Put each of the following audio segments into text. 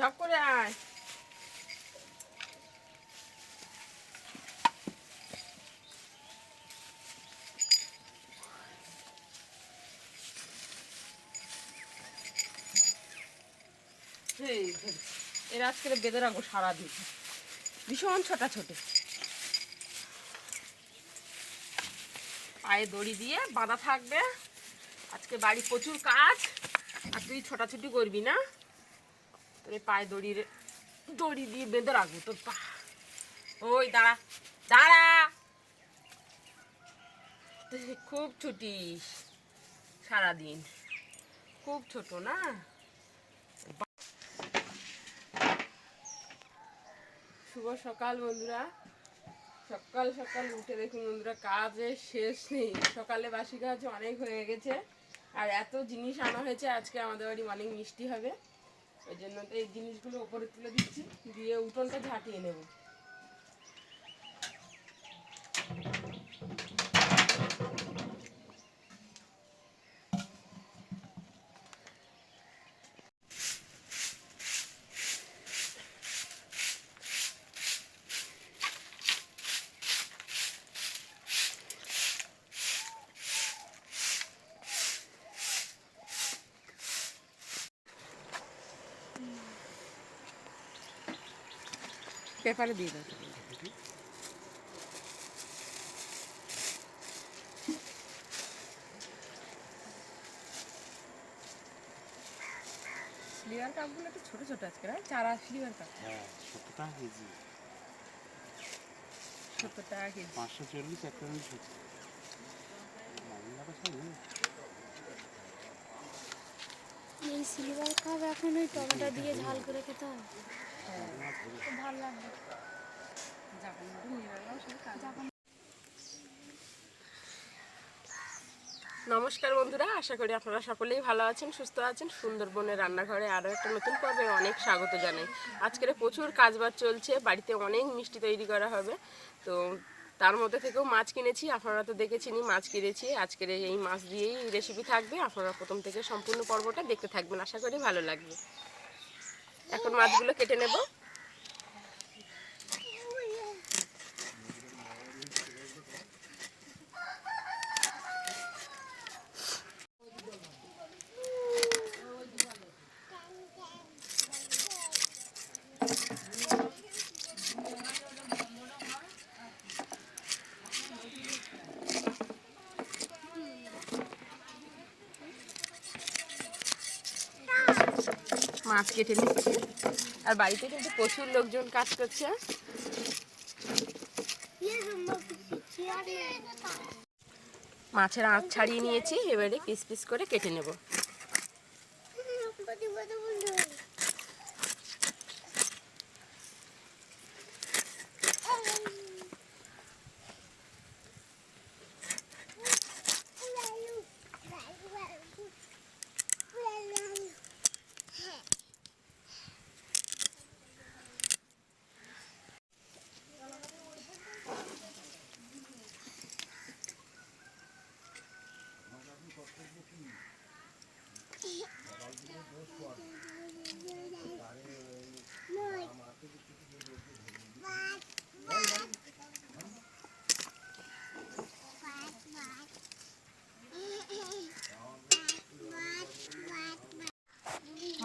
ঝপ করে আয়। এর আজকে বেঁধে রাখব সারাদিন ভীষণ ছোটা ছোটে পায়ে দড়ি দিয়ে বাঁধা থাকবে। আজকে বাড়ি প্রচুর কাজ, আর তুই ছোটাছুটি করবি না। তোর পায়ে দড়ির দড়ি দিয়ে বেঁধে রাখব তোর পা। ওই দাঁড়া দাঁড়া। খুব ছুটিস সারাদিন। খুব ছোট না? শুভ সকাল বন্ধুরা। সকাল সকাল উঠে দেখুন বন্ধুরা, কাজের শেষ নেই। সকালে বাসি কাজ অনেক হয়ে গেছে। আর এত জিনিস আনা হয়েছে, আজকে আমাদের বাড়ি অনেক মিষ্টি হবে। ওই জন্য তো এই জিনিসগুলো উপরে তুলে দিচ্ছি দিয়ে উঠোনটা ঝাঁটিয়ে নেব। পেপারে দিয়ে দাও। স্লিভার কাপগুলো একটু ছোট ছোট আজকে না চারা স্লিভার কাপ হ্যাঁ সত্তর টাকা কেজি। সত্তর টাকা কেজি। পাঁচশো চল্লিশ একটা। এই সিলভার কাপ এখন ওই টমেটো দিয়ে ঝাল করে খেতে হয় নমস্কার বন্ধুরা, আশা করি আপনারা সকলেই ভালো আছেন, সুস্থ আছেন। সুন্দরবনের রান্নাঘরে আরও একটা নতুন পর্বে অনেক স্বাগত জানাই। আজকের প্রচুর কাজবাজ চলছে, বাড়িতে অনেক মিষ্টি তৈরি করা হবে। তো তার মধ্যে থেকেও মাছ কিনেছি, আপনারা তো দেখেছেনই মাছ কিনেছি। আজকের এই মাছ দিয়েই রেসিপি থাকবে, আপনারা প্রথম থেকে সম্পূর্ণ পর্বটা দেখতে থাকবেন, আশা করি ভালো লাগবে। এখন মাছগুলো কেটে নেব। মাছ কেটে নিচ্ছে। আর বাড়িতে কিন্তু প্রচুর লোকজন কাজ করছে। মাছের আঁচ ছাড়িয়ে নিয়েছি, এবারে পিস পিস করে কেটে নেব।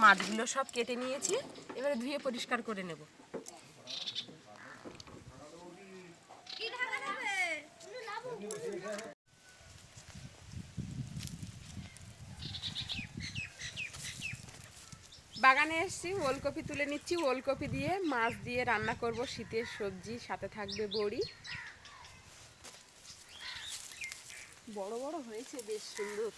মাছগুলো সব কেটে নিয়েছি। এবারে ধুয়ে পরিষ্কার করে নেব। বাগানে এসেছি ওলকপি তুলে নিচ্ছি। ওলকপি দিয়ে মাছ দিয়ে রান্না করব। শীতের সবজি সাথে থাকবে বড়ি। বড় বড় হয়েছে বেশ সুন্দর।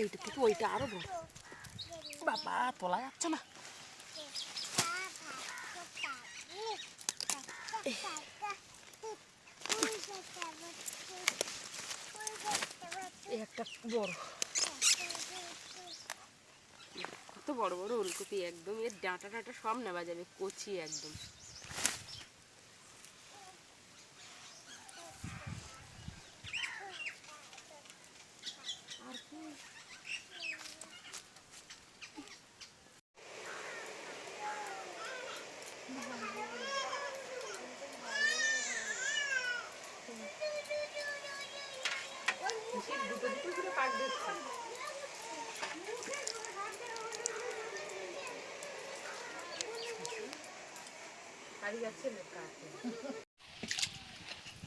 এইটা থেকে ওইটা আরও বড়। বাবা তোলা যাচ্ছে না। একটা বড়। কত বড় বড় ওলকপি, একদম। এর ডাঁটা ডাঁটা সব নেওয়া যাবে, কচি একদম।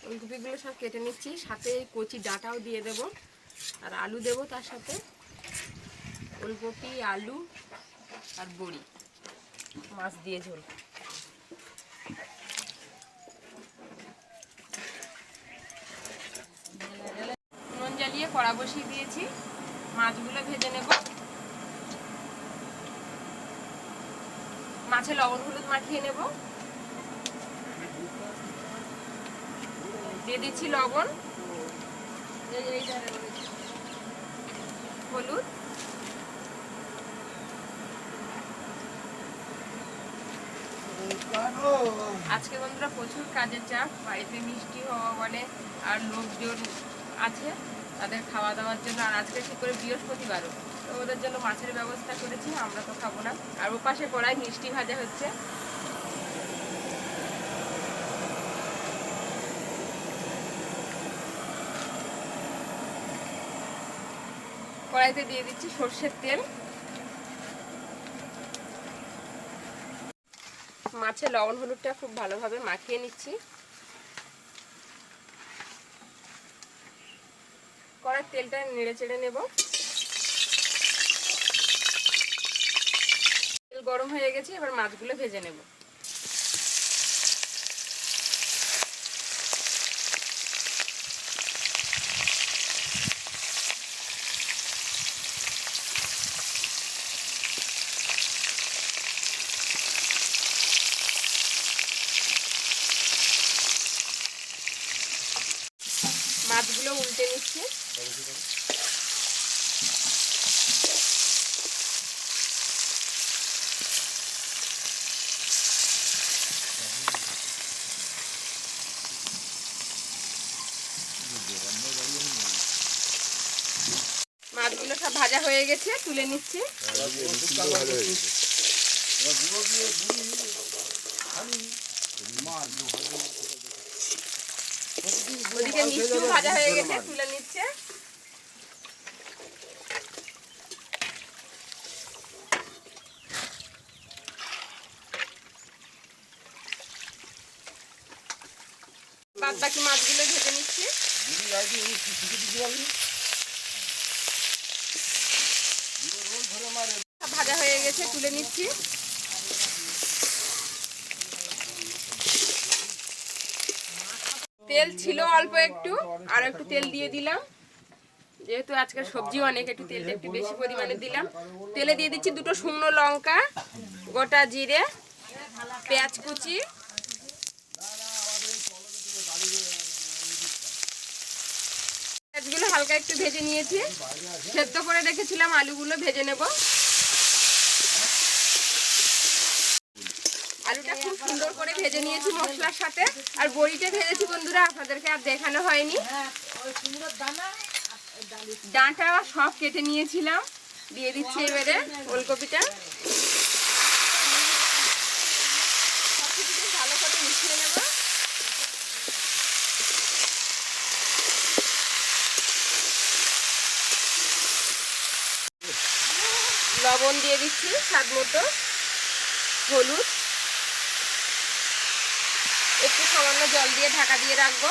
ফুলকপিগুলো সব কেটে নিচ্ছি, সাথে কচি ডাঁটাও দিয়ে দেব, আর আলু দেব তার সাথে। ফুলকপি আলু আর বড়ি, মাছ দিয়ে ঝোল। নুন জ্বালিয়ে কড়া বসিয়ে দিয়েছি, মাছগুলো ভেজে নেব। মাছে লবণ হলুদ মাখিয়ে নেব। দিয়ে দিচ্ছি লবণ। হলুদ। আজকে বন্ধুরা প্রচুর কাজের চাপ, বাড়িতে মিষ্টি হওয়া বলে, আর লোকজন আছে তাদের খাওয়া দাওয়ার জন্য। আর আজকে ঠিক করে বৃহস্পতিবারও। তো ওদের জন্য মাছের ব্যবস্থা করেছি, আমরা তো খাব না। আর ওপাশে কড়াই মিষ্টি ভাজা হচ্ছে। কড়াইতে দিয়ে দিচ্ছি সর্ষের তেল। মাছে লবণ হলুদটা খুব ভালোভাবে মাখিয়ে নিচ্ছি। কড়ার তেলটা নেড়ে চেড়ে নেব। তেল গরম হয়ে গেছে, এবার মাছগুলো ভেজে নেব মাছগুলো উল্টে নিচ্ছি মাছগুলো সব ভাজা হয়ে গেছে তুলে নিচ্ছি। নিচ্ছে। বাদ বাকি মাছগুলো ভেজে নিচ্ছি সব ভাজা হয়ে গেছে তুলে নিচ্ছি। তেল ছিল অল্প একটু, আর একটু তেল দিয়ে দিলাম। যেহেতু আজকে সবজি অনেক, একটু তেলটা একটু বেশি পরিমাণে দিলাম। তেলে দিয়ে দিচ্ছি দুটো শুকনো লঙ্কা, গোটা জিরে, পেঁয়াজ কুচি। পেঁয়াজগুলো হালকা একটু ভেজে নিয়েছি। সেদ্ধ করে রেখেছিলাম, আলুগুলো ভেজে নেব। আলুটা খুব সুন্দর করে ভেজে নিয়েছি মশলার সাথে। আর বড়িটা ভেজেছি বন্ধুরা, আপনাদেরকে আর দেখানো হয়নি। ডাঁটা সব কেটে নিয়েছিলাম। দিয়ে দিচ্ছি এবারে ওলকপিটা। লবণ দিয়ে দিচ্ছি, স্বাদ মতো। হলুদ একটু সামান্য জল দিয়ে ঢাকা দিয়ে রাখব।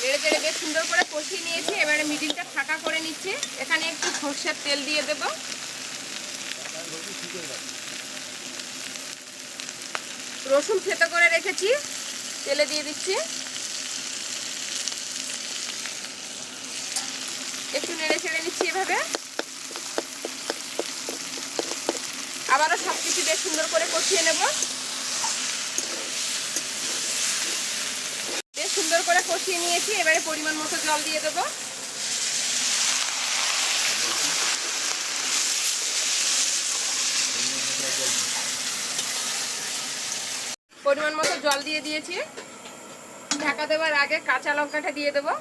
নেড়ে চেড়ে বেশ সুন্দর করে কষিয়ে নিয়েছি, এবারে মিডিলটা ফাঁকা করে নিচ্ছি। এখানে একটু সর্ষের তেল দিয়ে দেব। রসুন থেতো করে রেখেছি, তেলে দিয়ে দিচ্ছি। একটু নেড়ে ছেড়ে নিচ্ছি এভাবে। আবারও সব কিছু বেশ সুন্দর করে কষিয়ে নেব। বেশ সুন্দর করে কষিয়ে নিয়েছি, এবারে পরিমাণ মতো জল দিয়ে দেবো। পরিমাণ মতো জল দিয়ে দিয়েছি। ঢাকা দেওয়ার আগে কাঁচা লঙ্কাটা দিয়ে দেবো।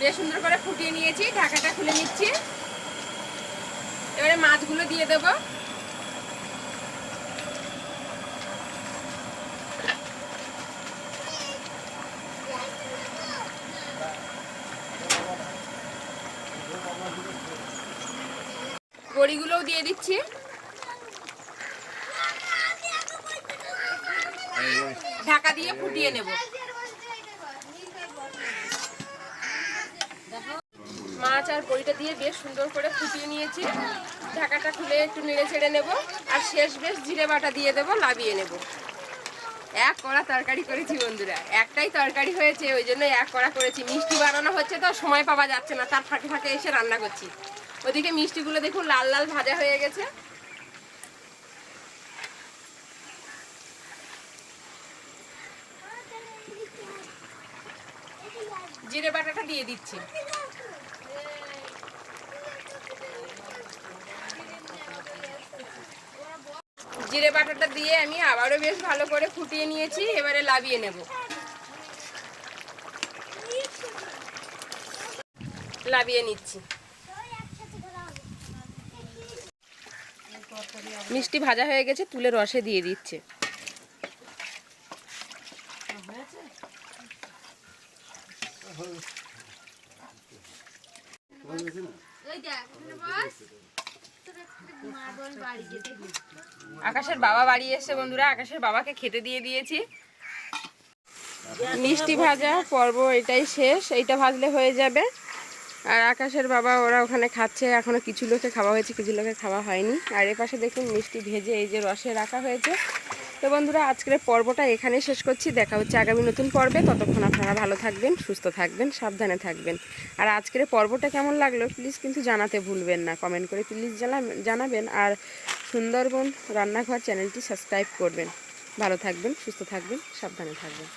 বেশ সুন্দর করে ফুটিয়ে নিয়েছি, ঢাকাটা খুলে নিচ্ছি। এবারে মাছগুলো দিয়ে দেব। বড়িগুলোও দিয়ে দিচ্ছি। ঢাকা দিয়ে ফুটিয়ে নেব। মাছ আর বড়িটা দিয়ে বেশ সুন্দর করে ফুটিয়ে নিয়েছি। ঢাকাটা খুলে একটু নেড়ে ছেড়ে নেব। আর শেষ বেশ জিরে বাটা দিয়ে দেবো, লাবিয়ে নেব। এক কড়া তরকারি করেছি বন্ধুরা। একটাই তরকারি হয়েছে, ওই জন্য এক কড়া করেছি। মিষ্টি বানানো হচ্ছে তো, সময় পাওয়া যাচ্ছে না। তার ফাঁকে ফাঁকে এসে রান্না করছি। ওদিকে মিষ্টিগুলো দেখুন, লাল লাল ভাজা হয়ে গেছে। জিরে বাটাটা দিয়ে দিচ্ছি। জিরে বাটাটা দিয়ে আমি আবারও বেশ ভালো করে ফুটিয়ে নিয়েছি এবারে লাবিয়ে নেব। লাবিয়ে নিচ্ছি। মিষ্টি ভাজা হয়ে গেছে তুলে রসে দিয়ে দিচ্ছে। আকাশের বাবা বাড়ি এসে বন্ধুরা, আকাশের বাবাকে খেতে দিয়ে দিয়েছি। মিষ্টি ভাজা পর্ব এটাই শেষ, এইটা ভাজলে হয়ে যাবে। আর আকাশের বাবা, ওরা ওখানে খাচ্ছে, এখনও কিছু লোকে খাওয়া হয়েছে, কিছু লোকে খাওয়া হয়নি। আর এ পাশে দেখুন মিষ্টি ভেজে এই যে রসে রাখা হয়েছে। তো বন্ধুরা, আজকের পর্বটা এখানে শেষ করছি। দেখা হচ্ছে আগামী নতুন পর্বে। ততক্ষণ আপনারা ভালো থাকবেন, সুস্থ থাকবেন, সাবধানে থাকবেন। আর আজকের পর্বটা কেমন লাগল প্লিজ কিন্তু জানাতে ভুলবেন না। কমেন্ট করে প্লিজ জানাবেন। আর সুন্দরবন রান্নাঘর চ্যানেলটি সাবস্ক্রাইব করবেন। ভালো থাকবেন, সুস্থ থাকবেন, সাবধানে থাকবেন।